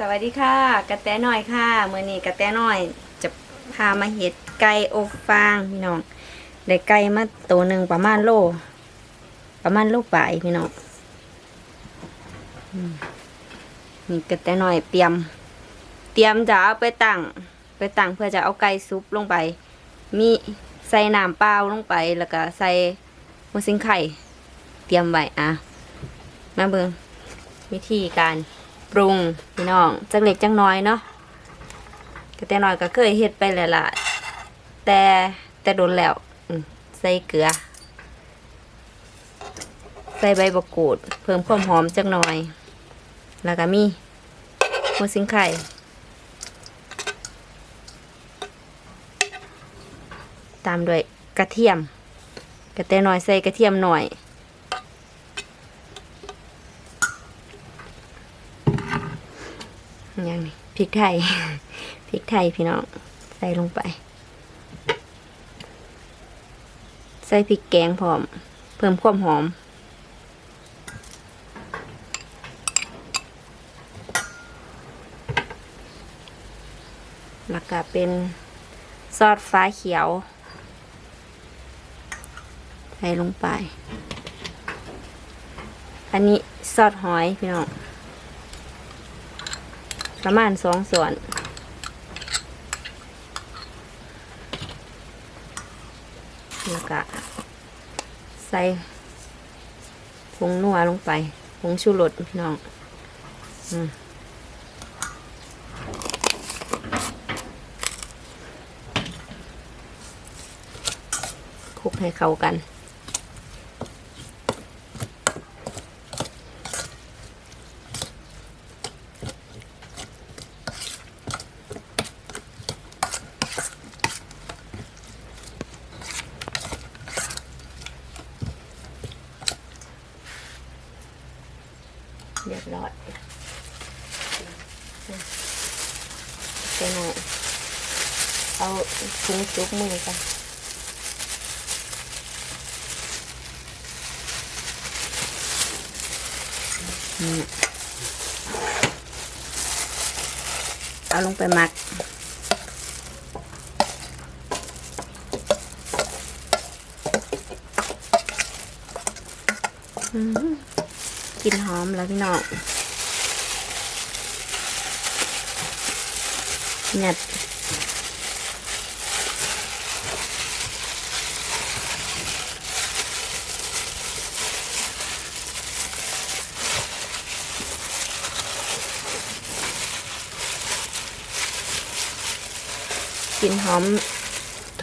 สวัสดีค่ะ กระแตหน่อยค่ะเมื่อนี้กระแตหน่อยจะพามาเห็ดไก่อบฟางพี่น้องได้ไก่มาตัวหนึ่งประมาณโล ประมาณโลปลายพี่น้องนี่กระแตหน่อยเตรียม เตรียมจะเอาไปตั้งไปตั้งเพื่อจะเอาไก่ซุปลงไป มีใส่น้ำเปล่าลงไปแล้วก็ใส่หัวซิงไข่ เตรียมไว้อะมาเบิงวิธีการ ปรุงพี่น้องจักเล็กจักน้อยเนาะก็แต่น้อยก็เคยเฮ็ดไปแล้วล่ะแต่แต่โดนแล้วใส่เกลือ ใส่ใบมะกูด เพิ่มความหอมจักหน่อย แล้วก็มีหัวสิงไข่ตามด้วยกระเทียม กระเตยหน่อยใส่กระเทียมหน่อย อย่างนี้ พริกไทย พริกไทยพี่น้อง ใส่ลงไป ใส่พริกแกงพร้อม เพิ่มความหอม แล้วก็เป็นซอสฟ้าเขียว ใส่ลงไป อันนี้ซอสหอยพี่น้อง ประมาณสองส่วน แล้วก็ใส่ผงนัวลงไปผงชูรสพี่น้องอืมคลุกให้เข้ากัน เรียบร้อยไปหน่อยเอาถุงจุกมือกันนี่ เอาลงไปหมักกลิ่นหอมแล้วพี่น้องเนี่ ลิ่นหอม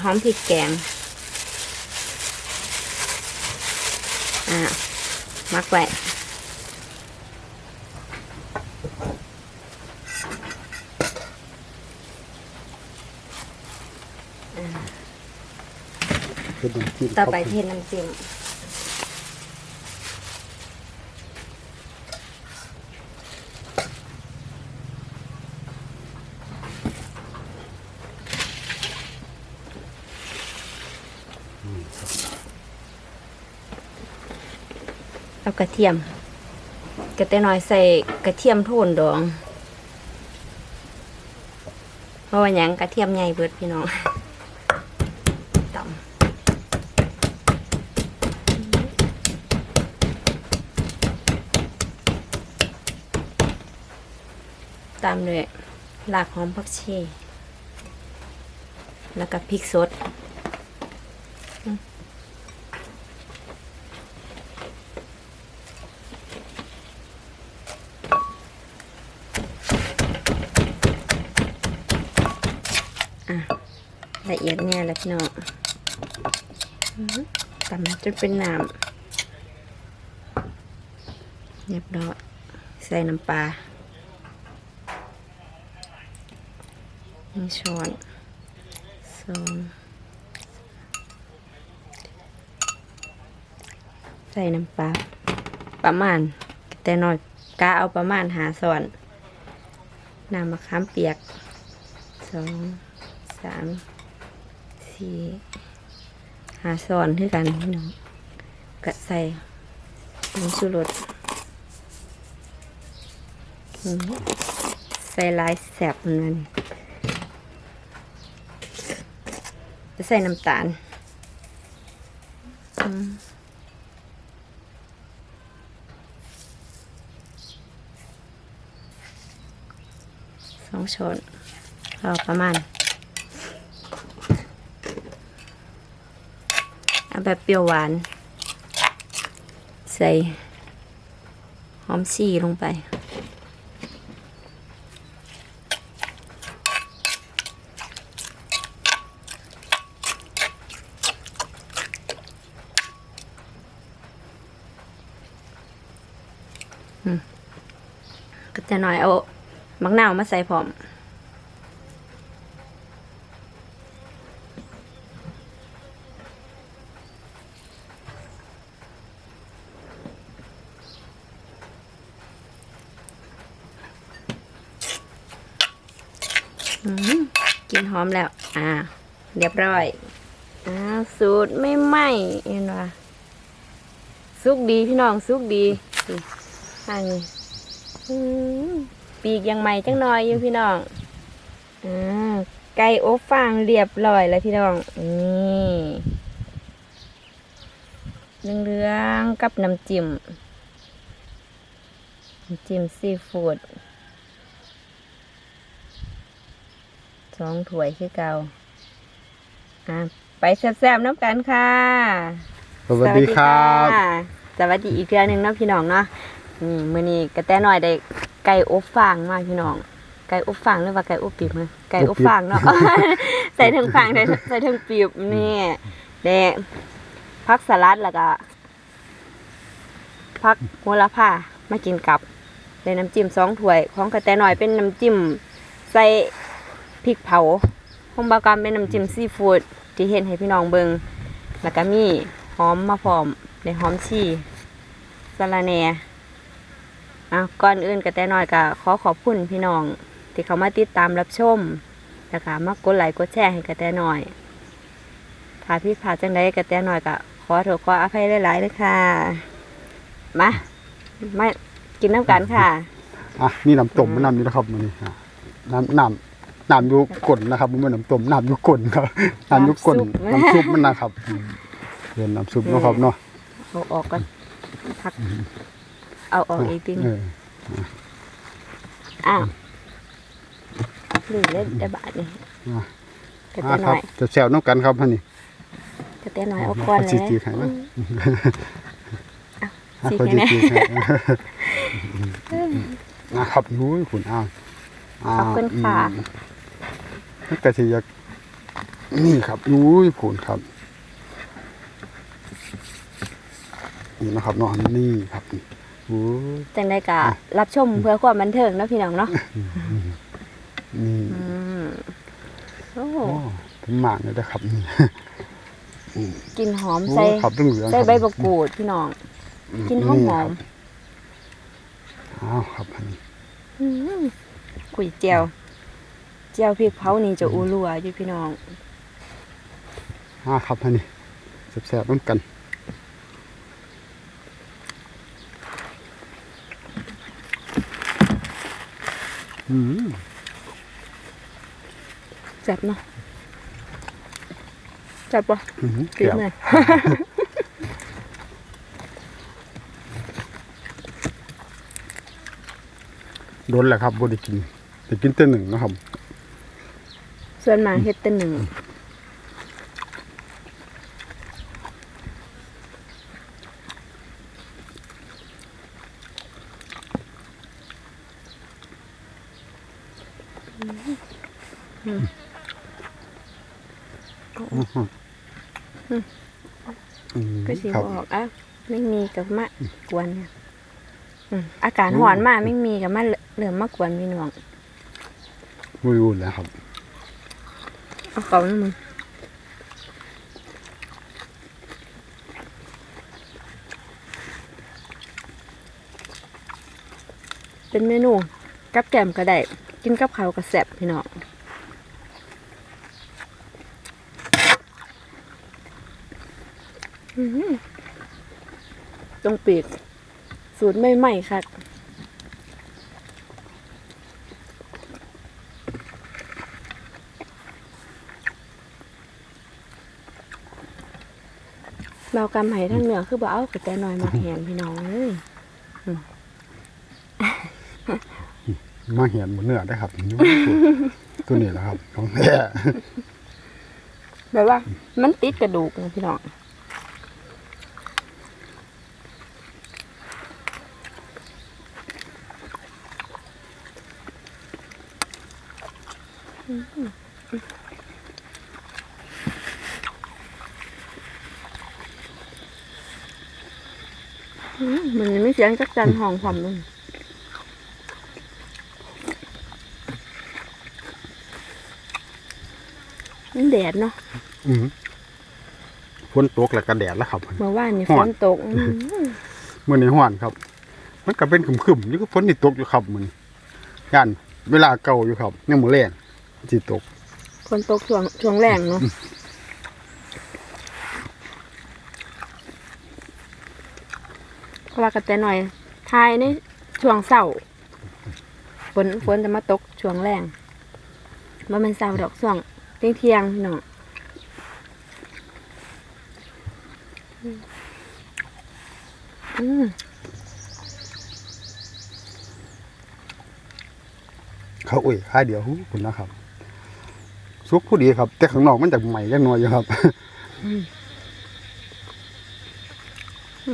หอมพริกแกงอ่ามักไว้เป็นน้ำจิ้มต่อไปเทน้ำจิ้ม กระเทียมกระเตน้อยใส่กระเทียมโทนดองเพราะว่าหยังกระเทียมใหญ่เบิดพี่น้องตำตามด้วยหลากหอมผักชี แล้วก็พริกสด ละเอียดแน่แล้วพี่น้องตำจนเป็นน้ำเรียบร้อยใส่น้ำปลาหนึ่งช้อนสองใส่น้ำปลาประมาณ แต่น้อยกาเอาประมาณหาส่วนน้ำมะขามเปียกสองสาม สี่หาส่วนคือกันพี่น้องกะใส่ผงชูรสใส่ลายแสบมันนั่นจะใส่น้ำตาลสองช้อนพอประมาณ เอาแบบเปรี้ยวหวาน ใส่หอมชีลงไป ก็จะหน่อยเอามักนาวมาใส่พร้อม อืม กินหอมแล้ว อ่า เรียบร้อยอ่าสูตรไม่ไหม้เห็นว่าสุกดีพี่น้องสุกดีสิอันนี้อืมปีกยังใหม่จังหน่อยอยู่พี่น้องอ่าไก่อบฟางเรียบร้อยแล้วพี่น้อง นี่เหลืองๆกับน้ำจิ้ม จิ้มซีฟู้ด สองถ้วยคือเก่าอะไปแซ่บๆน้ำกันค่ะ สวัสดีครับ สวัสดีค่ะสวัสดีอีกเทื่อหนึงเนาะพี่น้องเนาะนี่มื้อนี้กระแตหน่อยได้ไก่อบฟางมาพี่น้อง ไก่อบฟางหรือว่าไก่อบปีบมือไก่อบฟางเนาะ ใส่ถึงฟางใส่ใส่ถึงปีบนี่เด้ผักสลัดแล้วก็ผักโหระพามากินกับได้น้ำจิ้มสองถ้วย ของกระแตหน่อยเป็นน้ำจิ้มใส่ พริกเผาของบากรรมเป็นน้ำจิ้มซีฟู้ดที่เห็นให้พี่น้องเบิงแล้วก็มีหอมมาพร้อมในหอมชีสะระแหน่อะก่อนอื่นกระแตหน่อยก็ขอขอบคุณพี่น้อง ที่เขามาติดตามรับชมแล้วก็มากดไลค์กดแชร์ให้กระแตหน่อยถ้าพี่ผ่าจังไดกระแตหน่อยก็ขอโทษขออภัยหลายๆเลยค่ะ มาไมากินน้ำกันค่ะ อะนี่น้ำต้มมันน้ำนี่นะครับมันนี่น้ำน้ำ น้ำอยู่ก้นนะครับมันเป็นน้ำต้มน้ำอยู่ก้นครับน้ำอยู่ก้นน้ำซุปน้ำซุปมันนะครับอืมเป็นน้ำซุปเนาะครับเนาะเอาออกก่อนพัก เอาออกอีกทีหนึ่งเอออ้าวลืมเล่นได้บาทนี่อะกระแตอะหครัน่บอยจะแซวน้ำกันครับพันนี่กระแตหน่อยเอาก้อนเอาเลจียจีให้นะอะอะจีขอให้จีแน่จีให้นะครับนู้ยคุณอ้าวขอบคุณค่ะ อืม มันกระสิอยากนี่ครับนู้ยคุณครับนี่นะครับเนาะนี่ครับโอ้ยจังได้กะรับชมเพื่อความบันเทิงเนาะพี่น้องเนาะนี่ อืมโอ้โอ้เป็นหมากเลยนะครับนี่กลินหอมโอ้ใส่ครับเหลืองๆใส่ครับใบมะกรูดพี่น้อง กินหอมหอมอ้าวครับอันนี้ อืมกุยเจียว เจียวพริกเผานี่จะอูรัวอยู่พี่น้องอ้าวครับอันนี้แซ่บๆน้ำกันอืมแซ่บเนาะแซ่บปะอืมกินแซ่บเลยโดนแหละครับบ่ได้กินแต่กินแต่หนึ่งนะครับ ส่วนมากเฮ็ดแต่หนึ่งก็สิครับบอกอะไม่มีกับมะกวนเนี่ยอืมอากาศหอนมากไม่มีกับมะเหลือมมากวนพี่น้องบ่รู้แหล้วครับ เอาเขาน้ำมึงเป็นเมนูกับแก้มก็ได้ กินกับข้าวก็แซ่บพี่น้องอื้องปีก สูตรไม่ใหม่ค่ะ เบากำไห้ทั้งเหนือคือบ่เอากระแตน้อยมาแหนพี่น้องเอ้ยมาเห็นบนเนื้อได้ครับนี่ตัวนี้แหละครับของแท้แบบว่ามันติดกระดูกนะพี่น้อง อืมมันยังไม่เสียงจักจันห้องความนึงมันแดดเนาะอือฝนตกแล้วก็แดดแล้วครับ เมื่อวานนี่ฮ้ฝอนนตกอืมมื่อนี้ห้อนครับ มันก็เป็นขึ้มๆนี่ก็ฝนที่ตกอยู่ครับมันย่านเวลาเก่าอยู่ครับยังมือแรงที่ตกฝนตกช่วงช่วงแรงเนาะเพราะ ว่ากระแตหน่อยทายในช่วงเสาร์ฝนฝนจะมาตกช่วงแรงว่ามันเสาร์ดอกช่วงเที่ยงเที่ยงๆพี่น้องอืมเขาอุ้ยค่ายเดียวหูคุณนะครับซุกผู้ดีครับ แต่ข้างนอกมันจะใหม่ยังน้อยอยู่ครับมั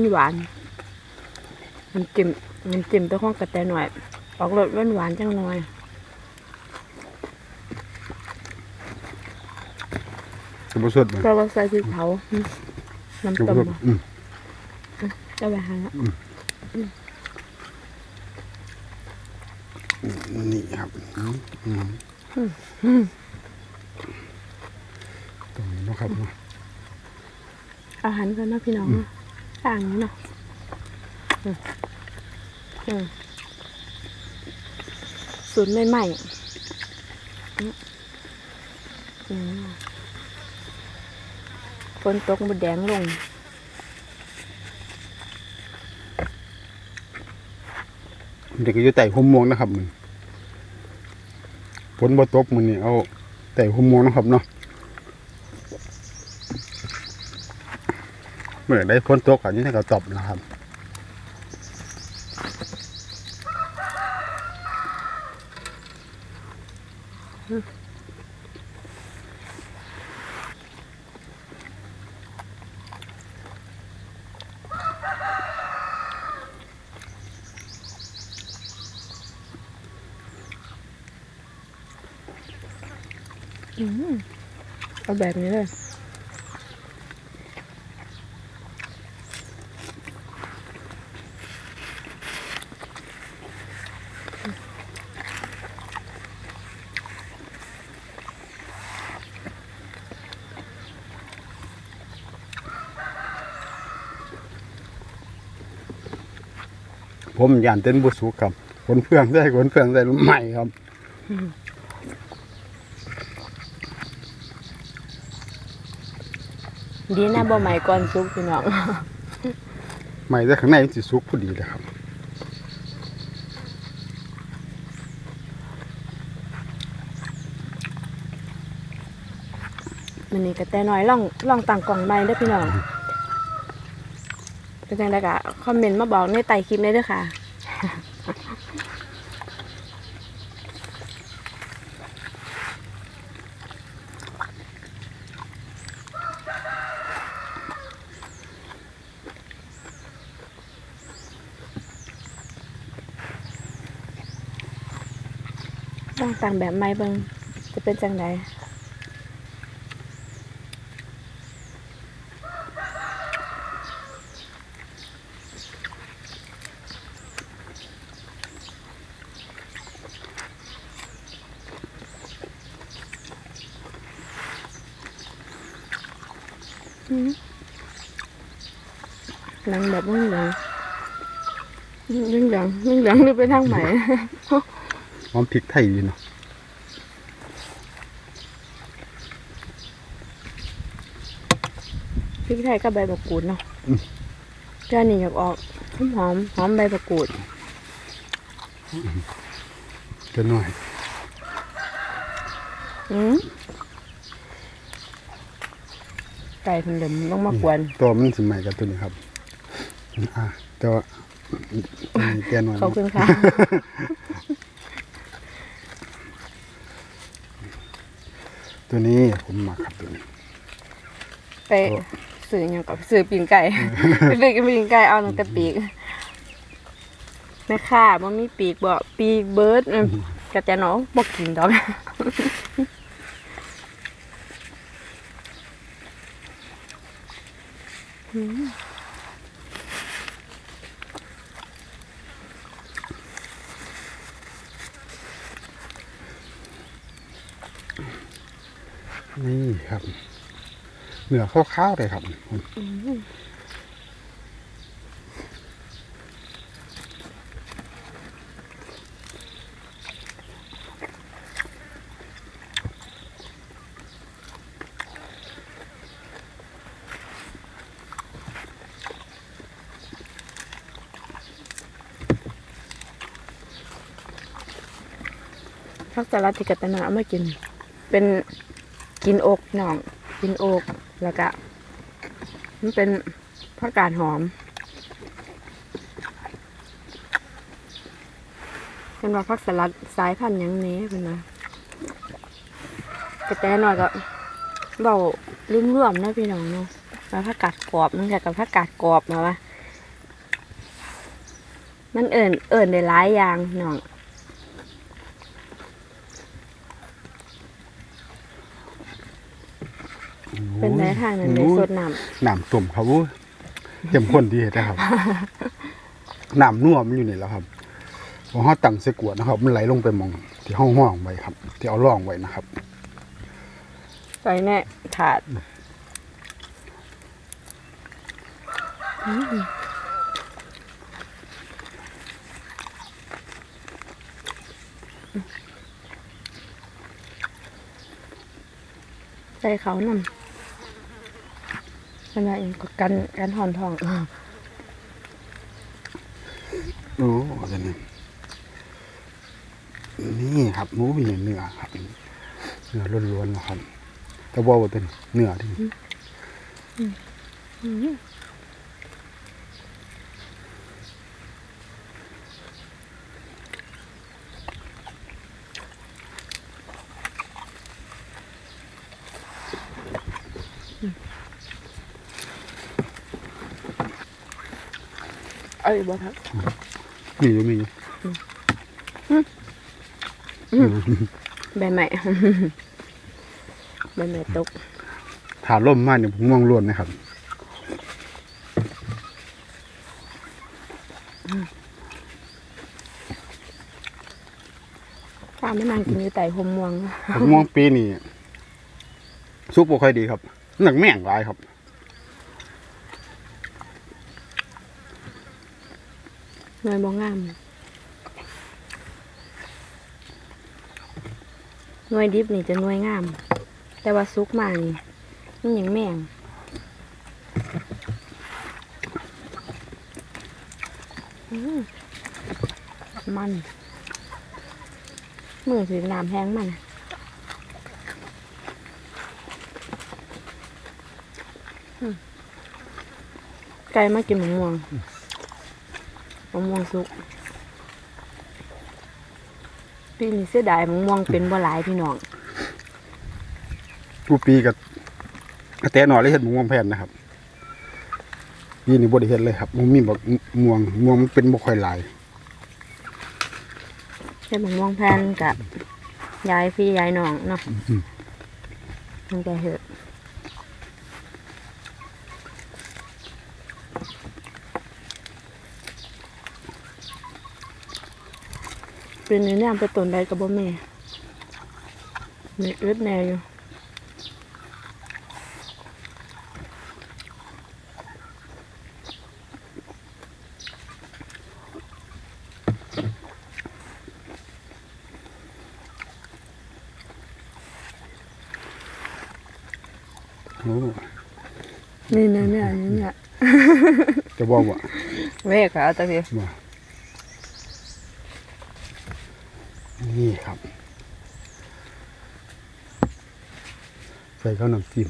นหวาน มันจิ้มมันจิ้มตัวข้องกระแตหน่อย ออกรสหวานหวานๆจังหน่อยจะมาสดมันเพราะว่าใส่พริกเผาอืมจะน้ำมาต้มสดอะอืมจะไปหาแล้วนี่ครับอืมอืมตรงนี้เนาะครับ เนาะอาหารกันเนาะพี่น้องเนาะต่างเนาะอืมอืมสูตรใหม่ๆอืมอืมฝนตกบดแดงลงเด็กก็อยู่แต่หัวม่วงนะครับมันฝนบ่ตกมันนี่เอาแต่หัวม่วงนะครับเนาะ เมื่อได้ฝนตกอันนี้ก็ตบนะครับอืมเอาแบบนี้เลย ผมย่านเต้นบุสุกครับขนเฟืองได้ขนเฟืองได้รุ่นใหม่ครับดีนะบ่ใหม่ก่อนซุกพี่น้องใหม่แต่ข้างในมันสิสุกพอดีเลยครับมันนี่ก็แต่น้อยลองลองตั้งกล่องใหม่เด้อพี่น้อง เป็นจังไดก็คอมเมนต์มาบอกในใต้คลิปได้ด้อค่ะลองตั้งแบบใหม่เบิงจะเป็นจังได แบบเหลืองเหลืองเหลืองเหลืองเหลืองหรือไปทางไหนหอมพริกไทยดีเนาะพริกไทยกับใบมะกรูดเนาะแค่นี้อยากออกหอมหอมหอมใบประกูดจะหน่อยอืมไก่เพันเดิมลงมากวนตัวมันสิใหม่กับตัวนี้ครับ อ่าแต่ว่ามีแกหน่อยขอบคุณค่ะ ตัวนี้ผมหมักครับตัวนี้ไปสื่อหยังกับสื่อปีงไก่ไปไปกินปีงไก่เอาตั้งแต่ปีกแม่ค้าบ่มีปีกบ่ปีกเบิร์ดอืมกระจะน้องบ่กินดอก นี่ครับ เหนือข้าวๆเลยครับพักสลัดที่กัตนาเอามากิน เป็น กินอกหน่อง กินอกแล้วก็มันเป็นผักกาดหอมเป็นว่าพักสลัดสายพันธุ์หยังนี้เป็นว่ากระแตหน่อยก็เบาลืมร่วมๆนะพี่น้องเนาะแล้วผักกาดกรอบมันกับกับผักกาดกรอบมาวะมันเอิ่นเอิ่นได้หลายอย่างน้อง เป็นไง ทางนั้นในสดน้น้ำต้มครับวู้เข้มข้นดีนะครับน้ำนัวมันอยู่นี่แล้วครับพอห้าตั้งใส่กวดนะครับ มันไหลลงไปหมองที่ห้องห้องไว้ครับ ที่เอาร่องไว้นะครับำใส่แน่ถาดอืมใส่เขานำเป็นไรเองก็กันกันหอนทองโอ้ตัวนี้นี่ครับหมูมีเนื้อครับเนื้อล้วนๆนะครับแต่ว่าว่าเป็นเนื้อที่ เอ้ยบ่ครับมีอยู่มีอยู่ใบใหม่ใบใหม่ตกถาล่มมากเนี่ยผมม่วงล้วนนะครับข้าไม่นางกินอยู่แต่หมม่วงผมม่วงปีนี้ซุปบ่ค่อยดีครับหนักแม่งหลายครับ น่วยบ่งาม หน่วยดิบนี่จะหน่วยงาม แต่ว่าซุกมานี่มันยังแม่งมันมือถือน้ำแห้งมันไก่มากินหมะม่วง มะม่วงสุกปีนี้เสียดายมะม่วงเป็นบ่หลายพี่น้องทุกปีกับแต่หน่อยเลยเห็นม่วงแผ่นนะครับปีนี้บ่ได้เห็นเลยครับมันมีบอกม่วงม่วงมันเป็นบ่ค่อยหลายใช่มะม่วงแพนกับยายพี่ยายน้องเนาะมันก็เหอะ เป็นเนื้อย่างไปต้นใดกับบ่แม่มีอึดแน่อยู่โอ้นี่เนี่ยเนี่ยเนี่ยเนี่ยจะบอกว่าเมฆค่ะเอาตะพี่ว่า นี่ครับ ใส่ข้าวน้ำจิ้ม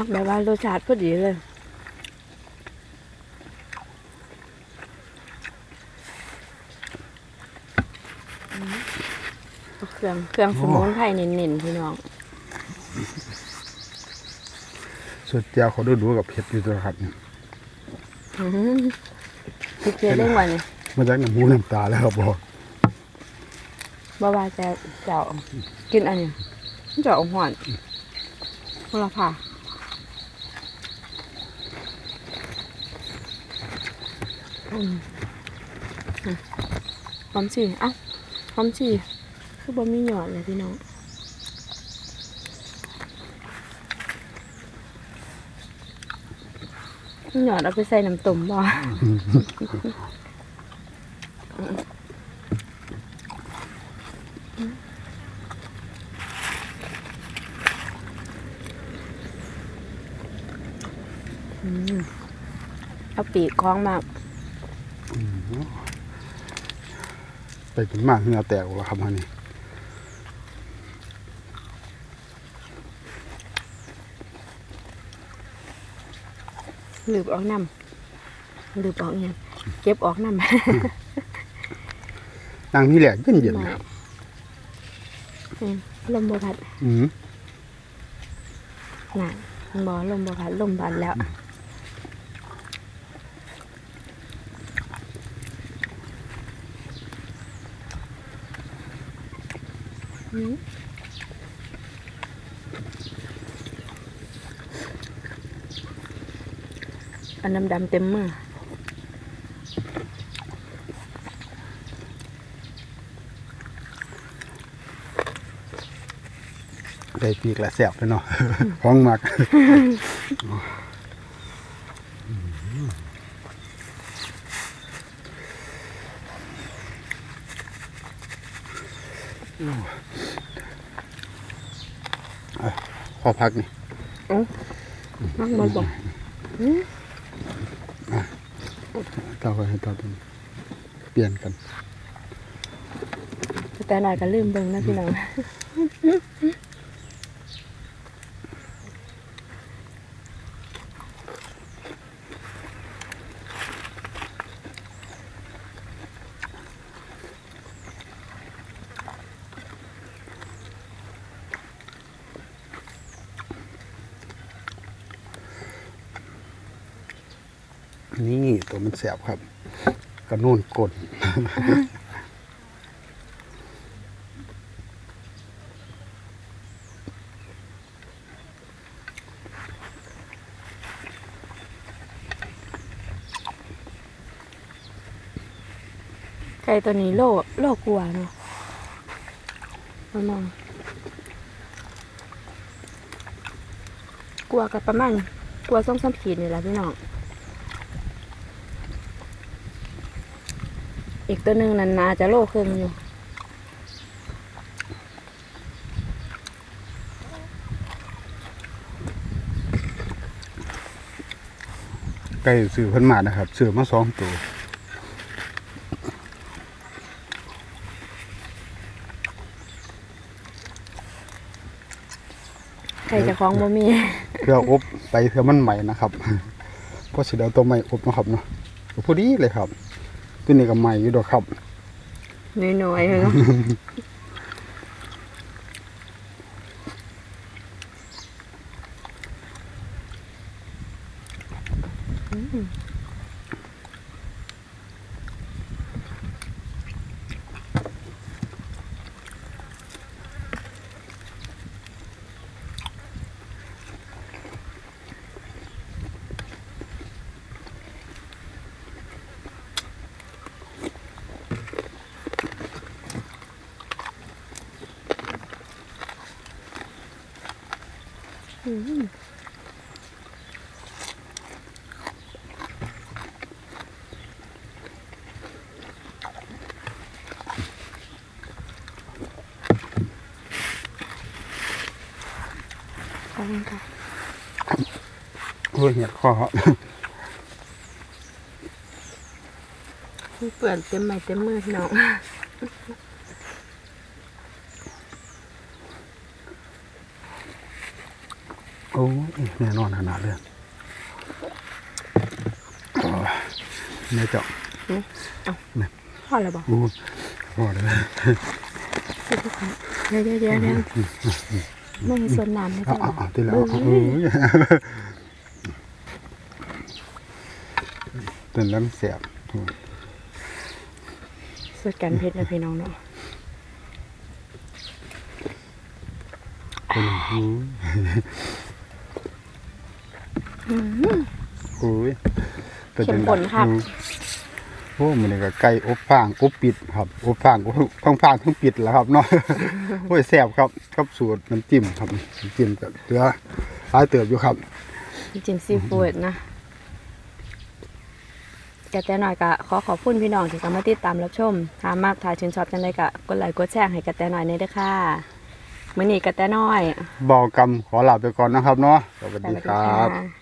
มักแบบว่ารสชาติพอดีเลยอืมเอาเครื่องเครื่องสมุนไพรเน้นๆพี่น้องส่วนเจียวเขาดูดูกับเผ็ดอยู่ตัวครับอื้อหือพริกเกลือเร่งวันนี้มาจากน้ำหูน้ำตาแล้วครับบอกบ่ว่าจะเจ้ากินอันนี้มันจะเอาหวานพละค่ะอืมอะ หอมสิเอ้าหอมสิคือบ่มีหยอดเลยพี่น้องหยอดเอาไปใส่น้ำต้มบ่เอาปีกคล้องมาก ไปกินมากเหงื่อแตกแล้วครับฮะนี่หลืบออกน้ำหลืบออกเนี่ยเก็บออกน้ำนางนี่แหละเย็นเย็นไม่ๆครับอืมลมบพัด อืมน่ะมันบอลมบพัดลมพัดแล้ว อืม อันดำดำๆเต็มมือได้ปีกและแสบเลยเนาะห้องมักอะขอพักนี่มักหมดบอก ต่อไปให้ต่อตรงเปลี่ยนกัน แต่หน่อยก็ลืมเบิ่งนะพี่น้อง นี่ตัวมันแสบครับ กระนูนกดไก่ตัวนี้โลโลกลัวเนาะมาณกลัวกับประมาณกลัวส่งสามขีดนี่แหละพี่น้อง อีกตัวหนึ่งนันนาจะโลครึ่งอยู่ไก่ซื้อเพิ่นมานะครับซื้อมาสองตัวไก่เจะคล้าของบ่มีเพื่ออบไปเพื่อมันใหม่นะครับเพราะสิเดาตัวใหม่อบนะครับเนาะก็พอดีเลยครับ ขึ้นี้ก็ใหม่อยู่ดอกครับน้อยๆเลยเนาะ ขอบคุณค่ะโอ้ยเหียดคอครับเปื่อนเต็มไม้เต็มมือพี่น้อง โอ้ยแน่นอนขนาดเลยโอ้ยเนี่ยเจ้าพอแล้วบอกอู้พอเลยเดี๋ยวเดี๋ยวเดี๋ยวเดี๋ยวไม่ให้ส่วนน้ำไม่เอาใช่หรเอาอเอาทีละเอาเอาโอ้ยตื่นแล้วมันเสียบโอ้ยสดกันเพชรนะพี่น้องเนาะเป็นหู โอ้ยเป็นจังไดอืมโอ้มันนี่ก็ไก่อบฟางอบปิดครับอบฟางก็ทั้งฟางทั้งปิดแล้วครับเนาะโอ้ยแซ่บครับครับสูตรน้ำจิ้มครับน้ำจิ้มก็เหลือหลายเติบอยู่ครับจิ้มซีฟู้ดนะกระแตหน่อยก็ขอขอบคุณพี่น้องที่เข้ามาติดตามรับชมถ้ามากถ้าชื่นชอบจังไดก็กดไลค์กดแชร์ให้กระแตหน่อยในเด้อค่ะมื้อนี้กระแตน้อยบอกกรรมขอลาไปก่อนนะครับเนาะสวัสดีครับสวัสดีค่ะ